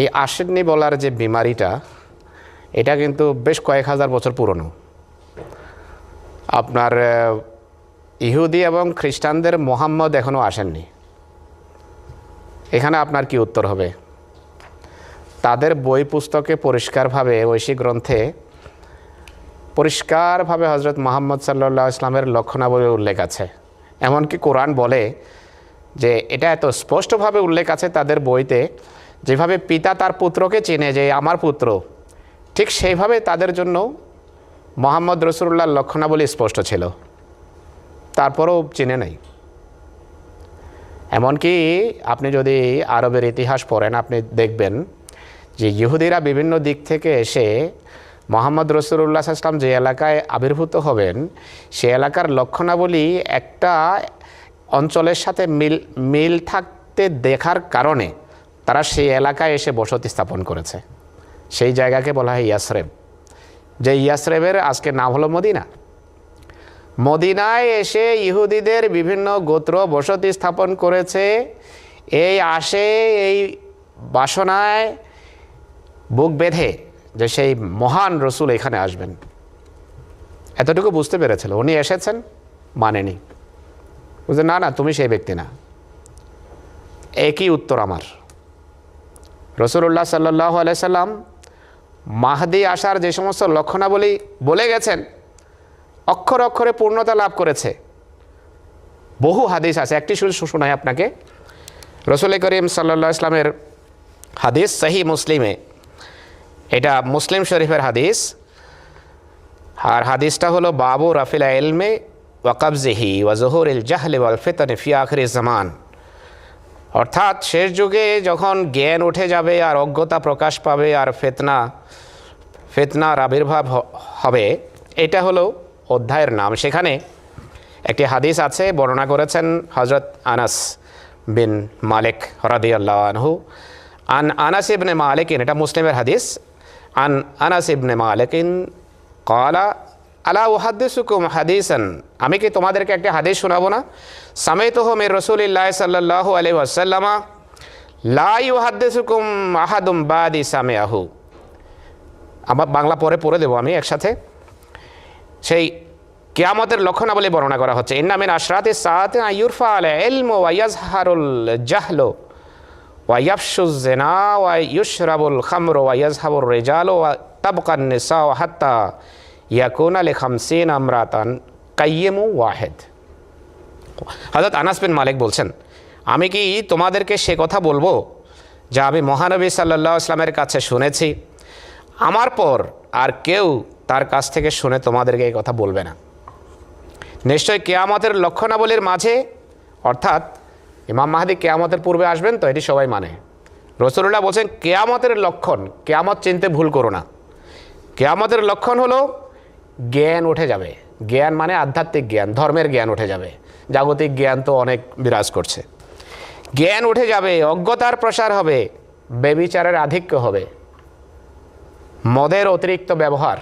এই আসেননি বলার যে বিমারিটা, এটা কিন্তু বেশ কয়েক হাজার বছর পুরনো। আপনার ইহুদি এবং খ্রিস্টানদের মোহাম্মদ এখনও আসেননি। এখানে আপনার কি উত্তর হবে? তাদের বই পুস্তকে পরিষ্কারভাবে ঐশী গ্রন্থে পরিষ্কারভাবে হজরত মোহাম্মদ সাল্লা ইসলামের লক্ষণাবলীর উল্লেখ আছে। এমনকি কোরআন বলে যে এটা এত স্পষ্টভাবে উল্লেখ আছে তাদের বইতে যেভাবে পিতা তার পুত্রকে চেনে যে আমার পুত্র, ঠিক সেইভাবে তাদের জন্য মোহাম্মদ রসুল্লাহর লক্ষণাবলী স্পষ্ট ছিল। তারপরও চিনে নেই। এমনকি আপনি যদি আরবের ইতিহাস পড়েন, আপনি দেখবেন যে ইহুদিরা বিভিন্ন দিক থেকে এসে মোহাম্মদ রসুল্লাহ আসলাম যে এলাকায় আবির্ভূত হবেন, সে এলাকার লক্ষণাবলী একটা অঞ্চলের সাথে মিল মিল থাকতে দেখার কারণে তারা সেই এলাকায় এসে বসতি স্থাপন করেছে। সেই জায়গাকে বলা হয় ইয়াসরেব। যে ইয়াসরেবের আজকে নাম হলো মদিনা। মদিনায় এসে ইহুদিদের বিভিন্ন গোত্র বসতি স্থাপন করেছে। এই আসে এই বাসনায় বুক বেঁধে যে সেই মহান রসুল এখানে আসবেন। এতটুকু বুঝতে পেরেছিল। উনি এসেছেন, মানেনি। বুঝলেন না না, তুমি সেই ব্যক্তি না। একই উত্তর আমার। রসুল্লাহ সাল্লাহ আলাইসাল্লাম মাহদি আসার যে সমস্ত লক্ষণাবলী বলে গেছেন, অক্ষর অক্ষরে পূর্ণতা লাভ করেছে। বহু হাদিস আছে, একটি শুধু শোনায় আপনাকে। রসুল করিম সাল্লা ইসলামের হাদিস সাহি মুসলিমে। এটা মুসলিম শরীফের হাদিস। আর হাদিসটা হলো, বাবু রাফিলা এলমে ওয়াকাবজেহি ওয়াজহুর ইল জাহলে ওয়াল ফেতনে ফি আখরি জামান। অর্থাৎ শেষ যুগে যখন জ্ঞান উঠে যাবে আর অজ্ঞতা প্রকাশ পাবে আর ফেতনা, ফেতনার আবির্ভাব হবে, এটা হলো অধ্যায়ের নাম। সেখানে একটি হাদিস আছে, বর্ণনা করেছেন হজরত আনাস বিন মালিক হরাদি আল্লাহ আনহু। আন আনাস ইবনে মালিকিন, এটা মুসলিমের হাদিস। আন আনাস ইবনে মালিকিন কলা আলা ওহাদ্দিসুকুম হাদিসান। আমি কি তোমাদেরকে একটা হাদিস শোনাবো না? সামেত হো মের রসুলিল্লাহ সাল্লাহ আলি ওয়াসাল্লামা, লা ইউহাদ্দিসুকুম আহাদুম বাদি সামে আহু আমার বাংলা পরে পড়ে দেবো আমি একসাথে। সেই কেয়ামতের লক্ষণাবলী বর্ণনা করা হচ্ছে ইন্নামিন আশরাতে সাতে ইউরফা আল এলম ওয়াইয়াজহারুল জাহলো ওয়াইয়াফসুজ জেনা ওয়াই ইউশরাবুল খামর ওয়াইয়াজহাবুর রেজাল ওয়া তাবকান নিসা হাত্তা ইয়াকুন আলে খামসিন আমরাতান কাইয়েমু ওয়াহেদ হজরত আনাস বিন মালিক বলছেন, আমি কি তোমাদেরকে সে কথা বলব যা আমি মহানবী সাল্লাহ ইসলামের কাছে শুনেছি? আমার পর আর কেউ তার কাছ থেকে শুনে তোমাদেরকে এই কথা বলবে না। নিশ্চয় কেয়ামতের লক্ষণাবলীর মাঝে, অর্থাৎ ইমাম মাহাদি কেয়ামতের পূর্বে আসবেন তো, এটি সবাই মানে। রসুল্লাহ বলছেন, কেয়ামতের লক্ষণ, কেয়ামত চিনতে ভুল করো না। কেয়ামতের লক্ষণ হলো জ্ঞান উঠে যাবে। জ্ঞান মানে আধ্যাত্মিক জ্ঞান, ধর্মের জ্ঞান উঠে যাবে। জাগতিক জ্ঞান তো অনেক বিরাজ করছে। জ্ঞান উঠে যাবে, অজ্ঞতার প্রসার হবে বেবিচারের আধিক্য হবে। মদের অতিরিক্ত ব্যবহার,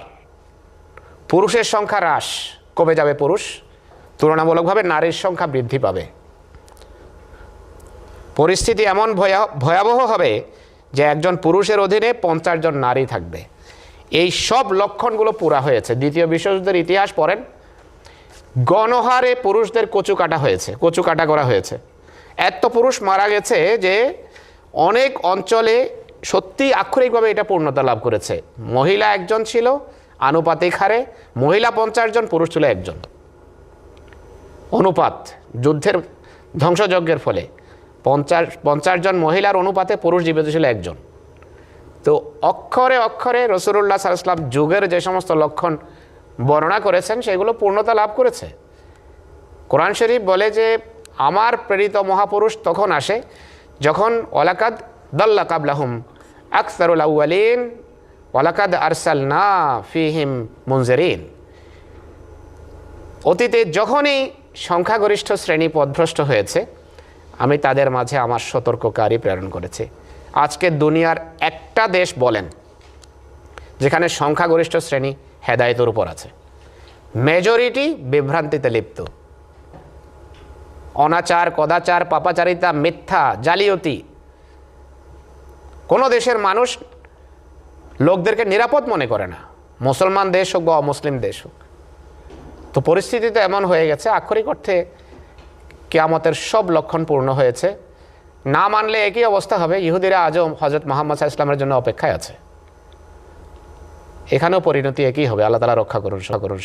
পুরুষের সংখ্যা হ্রাস, কমে যাবে পুরুষ, তুলনামূলকভাবে নারীর সংখ্যা বৃদ্ধি পাবে। পরিস্থিতি এমন ভয়া- ভয়াবহ হবে যে একজন পুরুষের অধীনে পঞ্চাশ জন নারী থাকবে। এই সব লক্ষণগুলো পুরা হয়েছে। দ্বিতীয় বিশ্বযুদ্ধের ইতিহাস পড়েন। গণহারে পুরুষদের কচু কাটা হয়েছে, কচু কাটা করা হয়েছে। এত পুরুষ মারা গেছে যে অনেক অঞ্চলে সত্যি আক্ষরিকভাবে এটা পূর্ণতা লাভ করেছে। মহিলা একজন ছিল, আনুপাতিক হারে। মহিলা পঞ্চাশ জন, পুরুষ ছিল একজন। অনুপাত, যুদ্ধের ধ্বংসযজ্ঞের ফলে। পঞ্চাশ পঞ্চাশ জন মহিলার অনুপাতে পুরুষ জীবিত ছিল একজন। তো অক্ষরে অক্ষরে রসুল্লাহ সাল্লাম যুগের যে সমস্ত লক্ষণ বর্ণনা করেছেন, সেগুলো পূর্ণতা লাভ করেছে। কোরআন শরীফ বলে যে, আমার প্রেরিত মহাপুরুষ তখন আসে যখন ওলাকাদ দল্লা কাবলাহুম আকসারুল ওলাকাদ আরসাল না ফিহিম মুনজেরিন। অতীতে যখনই সংখ্যাগরিষ্ঠ শ্রেণি পদভ্রষ্ট হয়েছে, আমি তাদের মাঝে আমার সতর্ককারী প্রেরণ করেছি। আজকে দুনিয়ার একটা দেশ বলেন, যেখানে সংখ্যাগরিষ্ঠ শ্রেণি হেদায়তের উপর আছে। মেজরিটি বিভ্রান্তিতে লিপ্ত। অনাচার, কদাচার, পাপাচারিতা, মিথ্যা, জালিয়তি। কোনো দেশের মানুষ লোকদেরকে নিরাপদ মনে করে না। মুসলমান দেশ হোক বা অমুসলিম দেশ হোক। তো পরিস্থিতি তো এমন হয়ে গেছে, আক্ষরিক অর্থে কেয়ামতের সব লক্ষণ পূর্ণ হয়েছে। না মানলে একই অবস্থা হবে। ইহুদিরা আজও হজরত মোহাম্মদ সাহা ইসলামের জন্য অপেক্ষায় আছে। এখানেও পরিণতি একই হবে। আল্লাহ তালা রক্ষা করুন করুন।